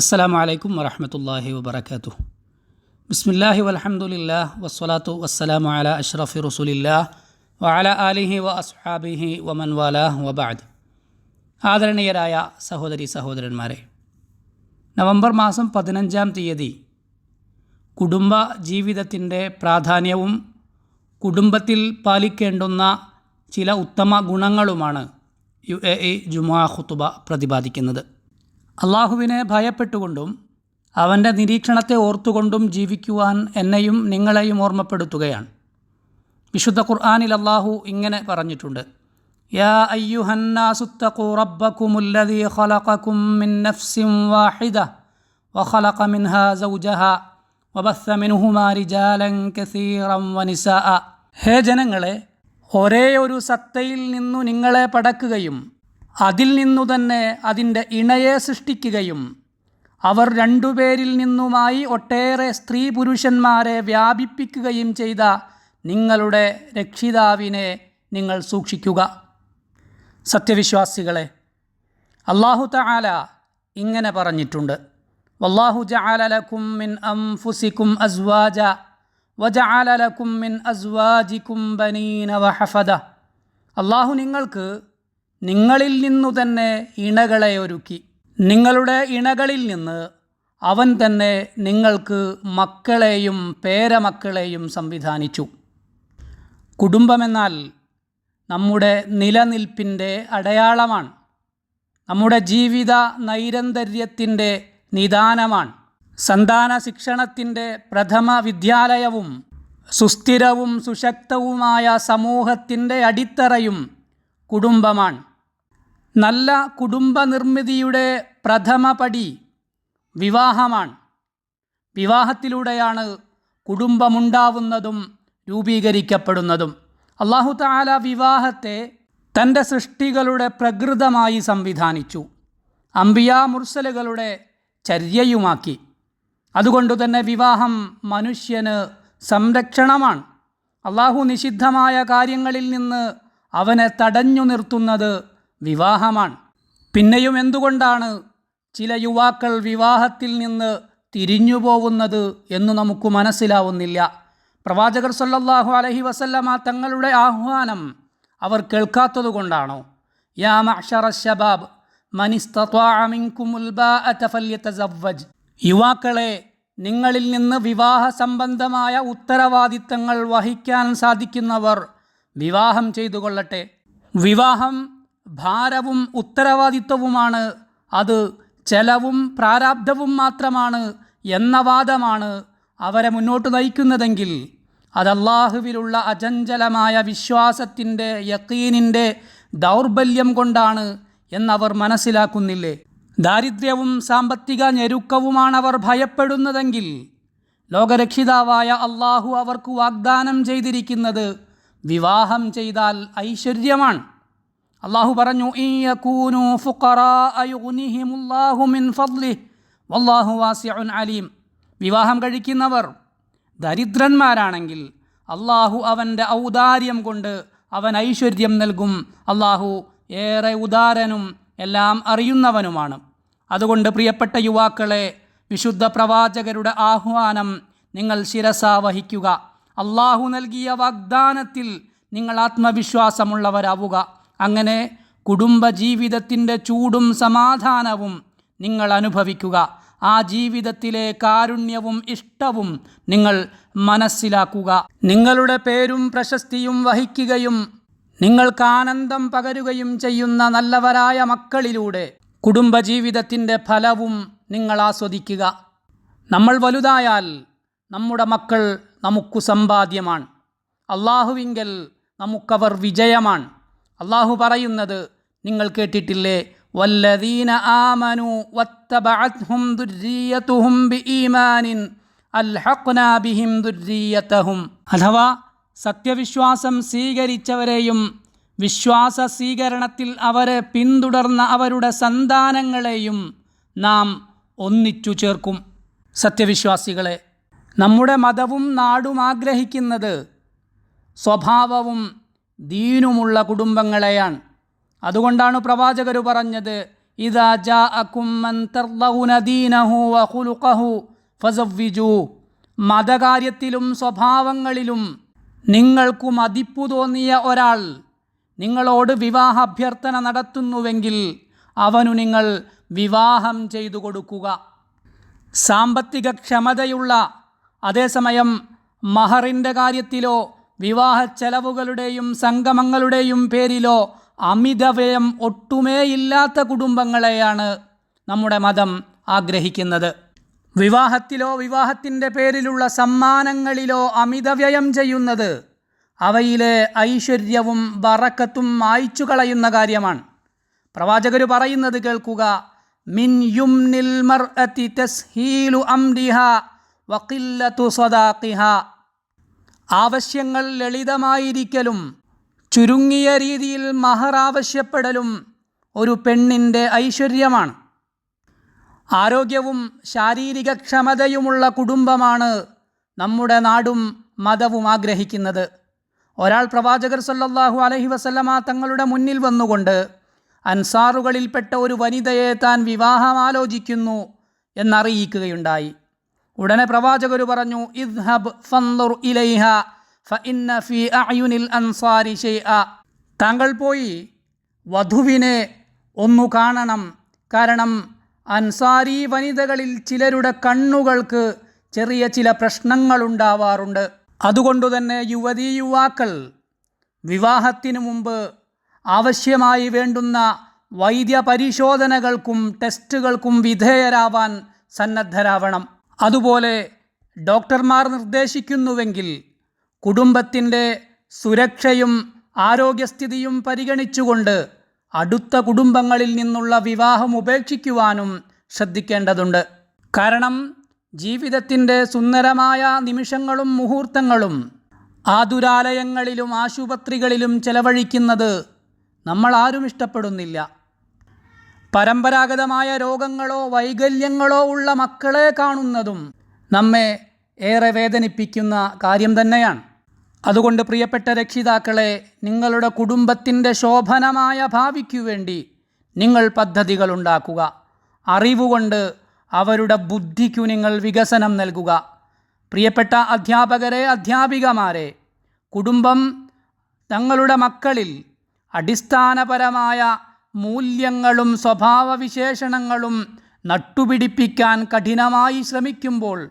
അസ്സലാമു അലൈക്കും വറഹമത്തല്ലാഹി വബർക്കാത്തു ബിസ്മില്ലാഹി വലഹമുല്ലാ വസ്സലാത്തു വസ്സലാമു അല അഷ്റഫി റസൂലില്ലാ വഅല ആലിഹി വ അസ്ഹാബിഹി വമൻ വാല വബാദ് ആദരണീയരായ സഹോദരി സഹോദരന്മാരെ നവംബർ മാസം പതിനഞ്ചാം തീയതി കുടുംബ ജീവിതത്തിന്റെ പ്രാധാന്യവും കുടുംബത്തിൽ പാലിക്കേണ്ടുന്ന ചില ഉത്തമ ഗുണങ്ങളുമാണ് യു എ ഇ ജുമാ പ്രതിപാദിക്കുന്നത്. അള്ളാഹുവിനെ ഭയപ്പെട്ടുകൊണ്ടും അവന്റെ നിരീക്ഷണത്തെ ഓർത്തുകൊണ്ടും ജീവിക്കുവാൻ എന്നെയും നിങ്ങളെയും ഓർമ്മപ്പെടുത്തുകയാണ്. വിശുദ്ധ ഖുർആാനിൽ അള്ളാഹു ഇങ്ങനെ പറഞ്ഞിട്ടുണ്ട്. യാ അയ്യുഹന്നാസുത്തഖു മിൻ നഫ്സിൻ വാഹിദ മിൻഹാ മിൻഹുമാ കസീറൻ ഹേ ജനങ്ങളെ ഒരേ ഒരു സത്തയിൽ നിന്നു നിങ്ങളെ പടക്കുകയും അതിൽ നിന്നു തന്നെ അതിന്റെ ഇണയെ സൃഷ്ടിക്കുകയും അവർ രണ്ടുപേരിൽ നിന്നുമായി ഒട്ടേറെ സ്ത്രീ പുരുഷന്മാരെ വ്യാപിപ്പിക്കുകയും ചെയ്ത നിങ്ങളുടെ രക്ഷിതാവിനെ നിങ്ങൾ സൂക്ഷിക്കുക. സത്യവിശ്വാസികളെ അള്ളാഹു തആല ഇങ്ങനെ പറഞ്ഞിട്ടുണ്ട്. വല്ലാഹു ജഅല ലക്കും മിൻ അംഫുസിക്കും അസ്വാജ വജഅല ലക്കും മിൻ അസ്വാജിക്കും ബനീന വഹഫദ. അള്ളാഹു നിങ്ങൾക്ക് നിങ്ങളിൽ നിന്നു തന്നെ ഇണകളെ ഒരുക്കി. നിങ്ങളുടെ ഇണകളിൽ നിന്ന് അവൻ തന്നെ നിങ്ങൾക്ക് മക്കളെയും പേരമക്കളെയും സംവിധാനിച്ചു. കുടുംബമെന്നാൽ നമ്മുടെ നിലനിൽപ്പിന്റെ അടയാളമാണ്. നമ്മുടെ ജീവിത നൈരന്തര്യത്തിന്റെ നിദാനമാണ്. സന്താന ശിക്ഷണത്തിന്റെ പ്രഥമ വിദ്യാലയവും സുസ്ഥിരവും സുശക്തവുമായ സമൂഹത്തിന്റെ അടിത്തറയും കുടുംബമാണ്. നല്ല കുടുംബ നിർമ്മിതിയുടെ പ്രഥമ പടി വിവാഹമാണ്. വിവാഹത്തിലൂടെയാണ് കുടുംബമുണ്ടാവുന്നതും രൂപീകരിക്കപ്പെടുന്നതും. അള്ളാഹു താല വിവാഹത്തെ തന്റെ സൃഷ്ടികളുടെ പ്രകൃതമായി സംവിധാനിച്ചു. അമ്പിയാ മുർസലുകളുടെ ചര്യയുമാക്കി. അതുകൊണ്ട് തന്നെ വിവാഹം മനുഷ്യന് സംരക്ഷണമാണ്. അള്ളാഹു നിഷിദ്ധമായ കാര്യങ്ങളിൽ നിന്ന് അവനെ തടഞ്ഞു നിർത്തുന്നത് വിവാഹമാണ്. പിന്നെയും എന്തുകൊണ്ടാണ് ചില യുവാക്കൾ വിവാഹത്തിൽ നിന്ന് തിരിഞ്ഞു പോകുന്നത് എന്ന് നമുക്ക് മനസ്സിലാവുന്നില്ല. പ്രവാചകർ സല്ലാഹു അലഹി വസല്ലമ തങ്ങളുടെ ആഹ്വാനം അവർ യാ മിൻകുമുൽ ബാഅത ഫല്യതസവ്വജ്. യുവാക്കളെ നിങ്ങളിൽ നിന്ന് വിവാഹ സംബന്ധമായ ഉത്തരവാദിത്തങ്ങൾ വഹിക്കാൻ സാധിക്കുന്നവർ വിവാഹം ചെയ്തു കൊള്ളട്ടെ. വിവാഹം ഭാരവും ഉത്തരവാദിത്വവുമാണ്. അത് ചെലവും പ്രാരാബ്ധവും മാത്രമാണ് എന്ന വാദമാണ് അവരെ മുന്നോട്ട് നയിക്കുന്നതെങ്കിൽ അത് അള്ളാഹുവിലുള്ള അചഞ്ചലമായ വിശ്വാസത്തിന്റെ യക്കീനിന്റെ ദൗർബല്യം കൊണ്ടാണ് എന്നവർ മനസ്സിലാക്കുന്നില്ലേ? ദാരിദ്ര്യവും സാമ്പത്തിക ഞെരുക്കവുമാണ് അവർ ഭയപ്പെടുന്നതെങ്കിൽ ലോകരക്ഷിതാവായ അള്ളാഹു അവർക്ക് വാഗ്ദാനം ചെയ്തിരിക്കുന്നത് വിവാഹം ചെയ്താൽ ഐശ്വര്യമാണ്. അള്ളാഹു പറഞ്ഞു "ഇയ്യകൂനു ഫുഖറാഅ യുഗ്നിഹിമുല്ലാഹു മിൻ ഫദ്ലിഹ് വല്ലാഹു അലീം. വിവാഹം കഴിക്കുന്നവർ ദരിദ്രന്മാരാണെങ്കിൽ അള്ളാഹു അവന്റെ ഔദാര്യം കൊണ്ട് അവൻ ഐശ്വര്യം നൽകും. അള്ളാഹു ഏറെ ഉദാരനും എല്ലാം അറിയുന്നവനുമാണ്. അതുകൊണ്ട് പ്രിയപ്പെട്ട യുവാക്കളെ വിശുദ്ധ പ്രവാചകരുടെ ആഹ്വാനം നിങ്ങൾ ശിരസ വഹിക്കുക. അള്ളാഹു നൽകിയ വാഗ്ദാനത്തിൽ നിങ്ങൾ ആത്മവിശ്വാസമുള്ളവരാവുക. അങ്ങനെ കുടുംബജീവിതത്തിന്റെ ചൂടും സമാധാനവും നിങ്ങൾ അനുഭവിക്കുക. ആ ജീവിതത്തിലെ കാരുണ്യവും ഇഷ്ടവും നിങ്ങൾ മനസ്സിലാക്കുക. നിങ്ങളുടെ പേരും പ്രശസ്തിയും വഹിക്കുകയും നിങ്ങൾക്ക് ആനന്ദം പകരുകയും ചെയ്യുന്ന നല്ലവരായ മക്കളിലൂടെ കുടുംബജീവിതത്തിന്റെ ഫലവും നിങ്ങൾ ആസ്വദിക്കുക. നമ്മൾ വലുതായാൽ നമ്മുടെ മക്കൾ നമുക്ക് സമ്പാദ്യമാണ്. അള്ളാഹുവിങ്കൽ നമുക്കവർ വിജയമാണ്. അള്ളാഹു പറയുന്നത് നിങ്ങൾ കേട്ടിട്ടില്ലേ? വല്ലദീന ആമനു വത്തബഅത്ഹും ദുർരിയതുഹും ബിഈമാനിൻ അൽഹഖ്നാ ബിഹിം ദുർരിയതഹും അഥവാ സത്യവിശ്വാസം സ്വീകരിച്ചവരെയും വിശ്വാസ സ്വീകരണത്തിൽ അവരെ പിന്തുടർന്ന അവരുടെ സന്താനങ്ങളെയും നാം ഒന്നിച്ചു ചേർക്കും. സത്യവിശ്വാസികളെ നമ്മുടെ മതവും നാടും ആഗ്രഹിക്കുന്നത് സ്വഭാവവും ദീനുമുള്ള കുടുംബങ്ങളെയാണ്. അതുകൊണ്ടാണ് പ്രവാചകർ പറഞ്ഞത് ഇതാ വഖുലുഖഹു ഫസവ്വിജൂ. മതകാര്യത്തിലും സ്വഭാവങ്ങളിലും നിങ്ങൾക്കു മതിപ്പു തോന്നിയ ഒരാൾ നിങ്ങളോട് വിവാഹ അഭ്യർത്ഥന നടത്തുന്നുവെങ്കിൽ അവനു നിങ്ങൾ വിവാഹം ചെയ്തു കൊടുക്കുക. സാമ്പത്തിക ക്ഷമതയുള്ള അതേസമയം മഹറിന്റെ കാര്യത്തിലോ വിവാഹ ചെലവുകളുടെയും സംഗമങ്ങളുടെയും പേരിലോ അമിതവ്യയം ഒട്ടുമേയില്ലാത്ത കുടുംബങ്ങളെയാണ് നമ്മുടെ മതം ആഗ്രഹിക്കുന്നത്. വിവാഹത്തിലോ വിവാഹത്തിന്റെ പേരിലുള്ള സമ്മാനങ്ങളിലോ അമിതവ്യയം ചെയ്യുന്നത് അവയിലെ ഐശ്വര്യവും ബറക്കത്തും മായ്ച്ചു കളയുന്ന കാര്യമാണ്. പ്രവാചകർ പറയുന്നത് കേൾക്കുക മിൻ യുംനിൽ മർഅതി തസ്ഹീലു അംരിഹ വഖില്ലതു സദാഖിഹ ആവശ്യങ്ങൾ ലളിതമായിരിക്കലും ചുരുങ്ങിയ രീതിയിൽ മഹർ ആവശ്യപ്പെടലും ഒരു പെണ്ണിന്റെ ഐശ്വര്യമാണ്. ആരോഗ്യവും ശാരീരിക ക്ഷമതയുമുള്ള കുടുംബമാണ് നമ്മുടെ നാടും മതവും ആഗ്രഹിക്കുന്നത്. ഒരാൾ പ്രവാചകർ സല്ലാഹു അലഹി വസല്ലമ തങ്ങളുടെ മുന്നിൽ വന്നുകൊണ്ട് അൻസാറുകളിൽപ്പെട്ട ഒരു വനിതയെ താൻ വിവാഹം ആലോചിക്കുന്നു എന്നറിയിക്കുകയുണ്ടായി. ഉടനെ പ്രവാചകർ പറഞ്ഞു ഇദ്ഹബ് ഫന്ദുർ ഇലൈഹ ഫഇന്ന ഫി അൻസാരി ഷൈഅ താങ്കൾ പോയി വധുവിനെ ഒന്നു കാണണം. കാരണം അൻസാരി വനിതകളിൽ ചിലരുടെ കണ്ണുകൾക്ക് ചെറിയ ചില പ്രശ്നങ്ങളുണ്ടാവാറുണ്ട്. അതുകൊണ്ടുതന്നെ യുവതി യുവാക്കൾ വിവാഹത്തിനു മുമ്പ് ആവശ്യമായി വേണ്ടുന്ന വൈദ്യ പരിശോധനകൾക്കും ടെസ്റ്റുകൾക്കും വിധേയരാവാൻ സന്നദ്ധരാവണം. അതുപോലെ ഡോക്ടർമാർ നിർദ്ദേശിക്കുന്നുവെങ്കിൽ കുടുംബത്തിന്റെ സുരക്ഷയും ആരോഗ്യസ്ഥിതിയും പരിഗണിച്ചുകൊണ്ട് അടുത്ത കുടുംബങ്ങളിൽ നിന്നുള്ള വിവാഹം ഉപേക്ഷിക്കുവാനും ശ്രദ്ധിക്കേണ്ടതുണ്ട്. കാരണം ജീവിതത്തിന്റെ സുന്ദരമായ നിമിഷങ്ങളും മുഹൂർത്തങ്ങളും ആതുരാലയങ്ങളിലും ആശുപത്രികളിലും ചെലവഴിക്കുന്നത് നമ്മൾ ആരും ഇഷ്ടപ്പെടുന്നില്ല. പരമ്പരാഗതമായ രോഗങ്ങളോ വൈകല്യങ്ങളോ ഉള്ള മക്കളെ കാണുന്നതും നമ്മെ ഏറെ വേദനിപ്പിക്കുന്ന കാര്യം തന്നെയാണ്. അതുകൊണ്ട് പ്രിയപ്പെട്ട രക്ഷിതാക്കളെ നിങ്ങളുടെ കുടുംബത്തിന്റെ ശോഭനമായ ഭാവിക്കു വേണ്ടി നിങ്ങൾ പദ്ധതികൾ ഉണ്ടാക്കുക. അറിവുകൊണ്ട് അവരുടെ ബുദ്ധിക്കു നിങ്ങൾ വികസനം നൽകുക. പ്രിയപ്പെട്ട അധ്യാപകരെ അധ്യാപികമാരെ കുടുംബം തങ്ങളുടെ മക്കളിൽ അടിസ്ഥാനപരമായ മൂല്യങ്ങളും സ്വഭാവവിശേഷണങ്ങളും നട്ടുപിടിപ്പിക്കാൻ കഠിനമായി ശ്രമിക്കുമ്പോൾ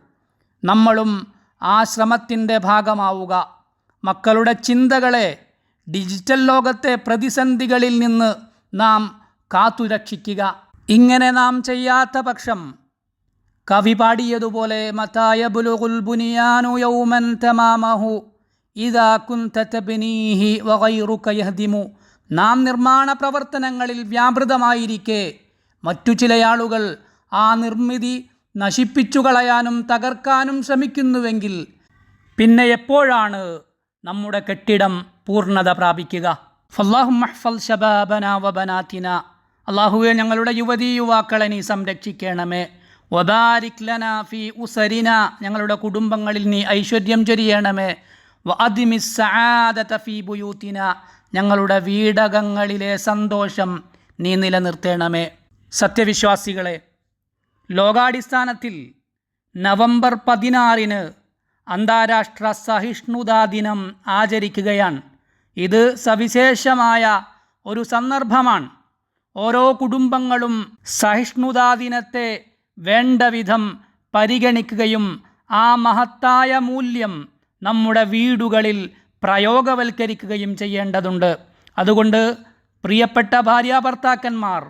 നമ്മളും ആ ശ്രമത്തിന്റെ ഭാഗമാവുക. മക്കളുടെ ചിന്തകളെ ഡിജിറ്റൽ ലോകത്തെ പ്രതിസന്ധികളിൽ നിന്ന് നാം കാത്തുരക്ഷിക്കുക. ഇങ്ങനെ നാം ചെയ്യാത്ത പക്ഷം കവി പാടിയതുപോലെ മതായ ബുലുകുൽ ബുനിയാനു യൗമൻ തമാമഹു ഇതാ കുന്ത തബ്നീഹി വഗൈറുക യഹ്ദിമു നാം നിർമ്മാണ പ്രവർത്തനങ്ങളിൽ വ്യാപൃതമായിരിക്കെ. മറ്റു ചിലയാളുകൾ ആ നിർമ്മിതി നശിപ്പിച്ചു കളയാനും തകർക്കാനും ശ്രമിക്കുന്നുവെങ്കിൽ പിന്നെ എപ്പോഴാണ് നമ്മുടെ കെട്ടിടം പൂർണത പ്രാപിക്കുക? ഫല്ലാഹു മഹ്ഫൽ ഷബാബന വബനാത്തിന അള്ളാഹുവെ ഞങ്ങളുടെ യുവതീ യുവാക്കളെ നീ സംരക്ഷിക്കണമേ. വബാരിക് ലന ഫി ഉസരിന. ഞങ്ങളുടെ കുടുംബങ്ങളിൽ നീ ഐശ്വര്യം ചൊരിയണമേ. വഅദിമിസ് സആദത ഫി ബുയൂത്തിന. ഞങ്ങളുടെ വീടകങ്ങളിലെ സന്തോഷം നീ നിലനിർത്തേണമേ. സത്യവിശ്വാസികളെ ലോകാടിസ്ഥാനത്തിൽ നവംബർ പതിനാറിന് അന്താരാഷ്ട്ര സഹിഷ്ണുതാ ദിനം ആചരിക്കുകയാണ്. ഇത് സവിശേഷമായ ഒരു സന്ദർഭമാണ്. ഓരോ കുടുംബങ്ങളും സഹിഷ്ണുതാ ദിനത്തെ വേണ്ട വിധം പരിഗണിക്കുകയും ആ മഹത്തായ മൂല്യം നമ്മുടെ വീടുകളിൽ പ്രയോഗവൽക്കരിക്കുകയും ചെയ്യേണ്ടതുണ്ട്. അതുകൊണ്ട് പ്രിയപ്പെട്ട ഭാര്യാഭർത്താക്കന്മാർ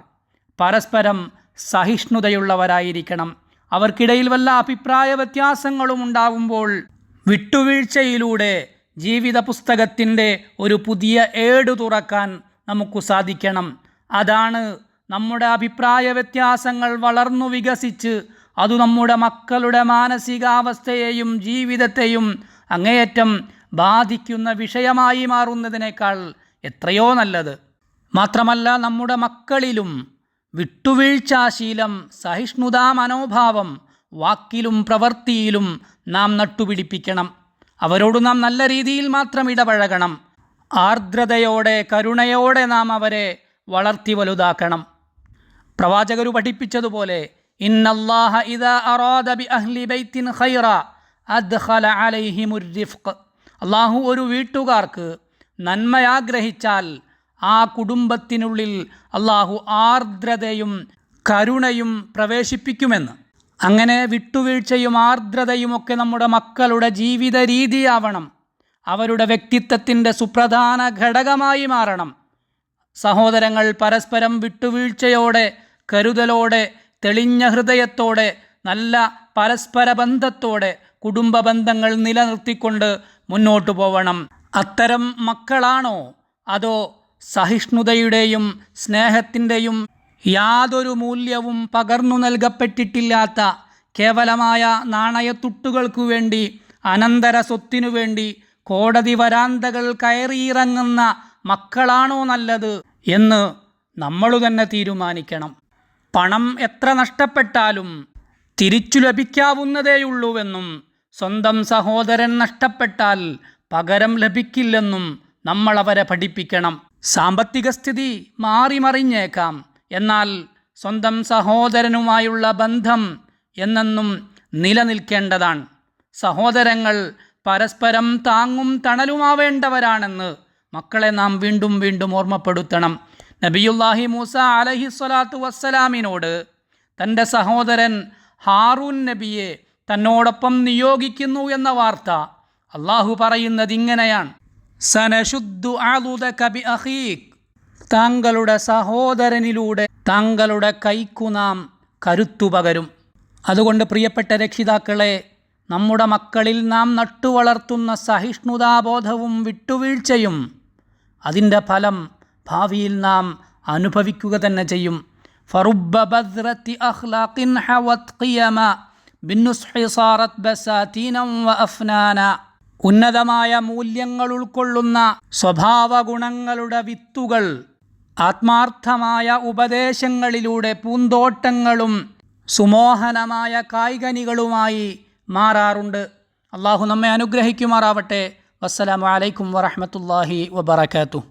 പരസ്പരം സഹിഷ്ണുതയുള്ളവരായിരിക്കണം. അവർക്കിടയിൽ വല്ല അഭിപ്രായ വ്യത്യാസങ്ങളും ഉണ്ടാകുമ്പോൾ വിട്ടുവീഴ്ചയിലൂടെ ജീവിത പുസ്തകത്തിന്റെ ഒരു പുതിയ ഏട് തുറക്കാൻ നമുക്ക് സാധിക്കണം. അതാണ് നമ്മുടെ അഭിപ്രായ വ്യത്യാസങ്ങൾ വളർന്നു വികസിച്ച് അത് നമ്മുടെ മക്കളുടെ മാനസികാവസ്ഥയെയും ജീവിതത്തെയും അങ്ങേയറ്റം ബാധിക്കുന്ന വിഷയമായി മാറുന്നതിനേക്കാൾ എത്രയോ നല്ലത്. മാത്രമല്ല നമ്മുടെ മക്കളിലും വിട്ടുവീഴ്ചാശീലം സഹിഷ്ണുതാ മനോഭാവം വാക്കിലും പ്രവൃത്തിയിലും നാം നട്ടുപിടിപ്പിക്കണം. അവരോട് നാം നല്ല രീതിയിൽ മാത്രം ഇടപഴകണം. ആർദ്രതയോടെ കരുണയോടെ നാം അവരെ വളർത്തി വലുതാക്കണം. പ്രവാചകർ പഠിപ്പിച്ചതുപോലെ ഇന്നല്ലാഹ ഇദാ അറാദ ബി അഹ്ലി ബൈത്തിൻ ഖൈറ അദ്ഖല അലൈഹിമുർ റിഫ്ഖ്. അള്ളാഹു ഒരു വീട്ടുകാർക്ക് നന്മയാഗ്രഹിച്ചാൽ ആ കുടുംബത്തിനുള്ളിൽ അള്ളാഹു ആർദ്രതയും കരുണയും പ്രവേശിപ്പിക്കുമെന്ന്. അങ്ങനെ വിട്ടുവീഴ്ചയും ആർദ്രതയും ഒക്കെ നമ്മുടെ മക്കളുടെ ജീവിത രീതിയാവണം. അവരുടെ വ്യക്തിത്വത്തിന്റെ സുപ്രധാന ഘടകമായി മാറണം. സഹോദരങ്ങൾ പരസ്പരം വിട്ടുവീഴ്ചയോടെ കരുതലോടെ തെളിഞ്ഞ ഹൃദയത്തോടെ നല്ല പരസ്പര ബന്ധത്തോടെ കുടുംബ ബന്ധങ്ങൾ നിലനിർത്തിക്കൊണ്ട് മുന്നോട്ടു പോവണം. അത്തരം മക്കളാണോ? അതോ സഹിഷ്ണുതയുടെയും സ്നേഹത്തിന്റെയും യാതൊരു മൂല്യവും പകർന്നു നൽകപ്പെട്ടിട്ടില്ലാത്ത കേവലമായ നാണയത്തുട്ടുകൾക്കു വേണ്ടി അനന്തര സ്വത്തിനു വേണ്ടി കോടതി വരാന്തകൾ കയറിയിറങ്ങുന്ന മക്കളാണോ നല്ലത് എന്ന് നമ്മൾ തന്നെ തീരുമാനിക്കണം. പണം എത്ര നഷ്ടപ്പെട്ടാലും തിരിച്ചു ലഭിക്കാവുന്നതേയുള്ളൂവെന്നും സ്വന്തം സഹോദരൻ നഷ്ടപ്പെട്ടാൽ പകരം ലഭിക്കില്ലെന്നും നമ്മൾ അവരെ പഠിപ്പിക്കണം. സാമ്പത്തിക സ്ഥിതി മാറിമറിഞ്ഞേക്കാം. എന്നാൽ സ്വന്തം സഹോദരനുമായുള്ള ബന്ധം എന്നെന്നും നിലനിൽക്കേണ്ടതാണ്. സഹോദരങ്ങൾ പരസ്പരം താങ്ങും തണലുമാവേണ്ടവരാണെന്ന് മക്കളെ നാം വീണ്ടും വീണ്ടും ഓർമ്മപ്പെടുത്തണം. നബിയുല്ലാഹി മൂസ അലഹി സ്വലാത്തു വസ്സലാമിനോട് തന്റെ സഹോദരൻ ഹാറൂൻ നബിയെ തന്നോടൊപ്പം നിയോഗിക്കുന്നു എന്ന വാർത്ത അള്ളാഹു പറയുന്നത് ഇങ്ങനെയാണ്. സനശുദ്ധു ആലുദക ബി അഖീഖ് താങ്കളുടെ സഹോദരനിലൂടെ താങ്കളുടെ കൈക്കു നാം കരുത്തു പകരും. അതുകൊണ്ട് പ്രിയപ്പെട്ട രക്ഷിതാക്കളെ നമ്മുടെ മക്കളിൽ നാം നട്ടുവളർത്തുന്ന സഹിഷ്ണുതാബോധവും വിട്ടുവീഴ്ചയും അതിന്റെ ഫലം ഭാവിയിൽ നാം അനുഭവിക്കുക തന്നെ ചെയ്യും. ഫറുബ്ബ ബദ്രത്തി അഖ്ലാഖിൻ ഹവത് ഖിയമ ബിന്നുസ്ഹി സാറത് ബസാതീനം വ അഫ്നാന. ഉന്നതമായ മൂല്യങ്ങൾ ഉൾക്കൊള്ളുന്ന സ്വഭാവ ഗുണങ്ങളുടെ വിത്തുകൾ ആത്മാർത്ഥമായ ഉപദേശങ്ങളിലൂടെ പൂന്തോട്ടങ്ങളും സുമോഹനമായ കായികനികളുമായി മാറാറുണ്ട്. അള്ളാഹു നമ്മെ അനുഗ്രഹിക്കുമാറാവട്ടെ. വസ്സലാമലൈക്കും വറഹമത്തല്ലാഹി വബർക്കാത്തു